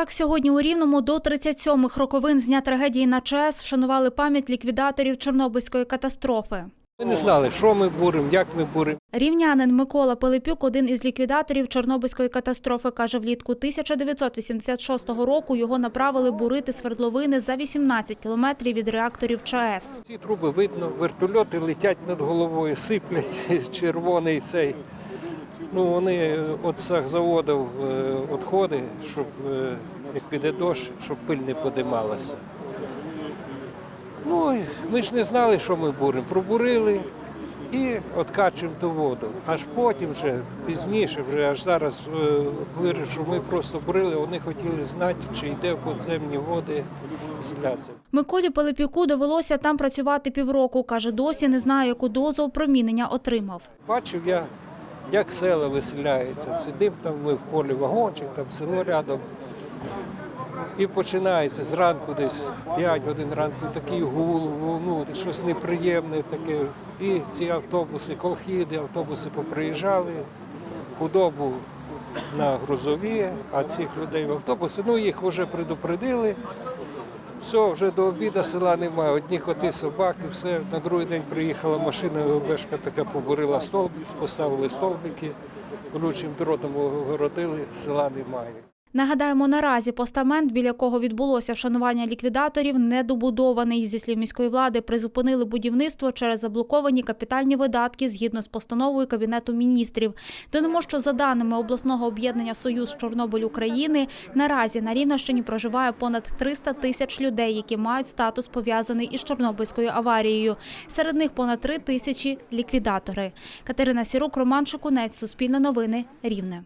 Так сьогодні у Рівному до 37-х роковин з дня трагедії на ЧАЕС вшанували пам'ять ліквідаторів Чорнобильської катастрофи. Ми не знали, що ми буримо, як ми буримо. Рівнянин Микола Пилипюк, один із ліквідаторів Чорнобильської катастрофи, каже, влітку 1986 року його направили бурити свердловини за 18 кілометрів від реакторів ЧАЕС. Ці труби видно, вертольоти летять над головою, сиплять червоний цей. Ну, вони від цих заводів е, відходи, щоб е, як піде дощ, щоб пиль не подималася. Ну, ми ж не знали, що ми буримо. Пробурили і откачуємо ту воду. Аж потім, вже пізніше, вже аж зараз е, вирішив, що ми просто бурили, вони хотіли знати, чи йде в подземні води. Миколі Пилипюку довелося там працювати півроку. Каже, досі не знає, яку дозу опромінення отримав. Бачив я, як села виселяються. Сидим там ми в полі вагончик, там село рядом. І починається зранку десь 5 годин ранку такий гул, ну, щось неприємне таке. І ці автобуси, колхіди, автобуси поприїжджали, худобу на грузові, а цих людей в автобуси, ну їх вже предупредили. Все, вже до обіду села немає. Одні коти, собаки, все. На другий день приїхала машина, ОБшка така побурила столбик, поставили столбики, колючим дротом огородили, села немає. Нагадаємо, наразі постамент, біля якого відбулося вшанування ліквідаторів, недобудований. Зі слів міської влади призупинили будівництво через заблоковані капітальні видатки згідно з постановою Кабінету міністрів. Додамо, що за даними обласного об'єднання Союз Чорнобиль України, наразі на Рівненщині проживає понад 300 тисяч людей, які мають статус пов'язаний із Чорнобильською аварією. Серед них понад 3 тисячі ліквідатори. Катерина Сірук, Роман Шикунець, Суспільне новини, Рівне.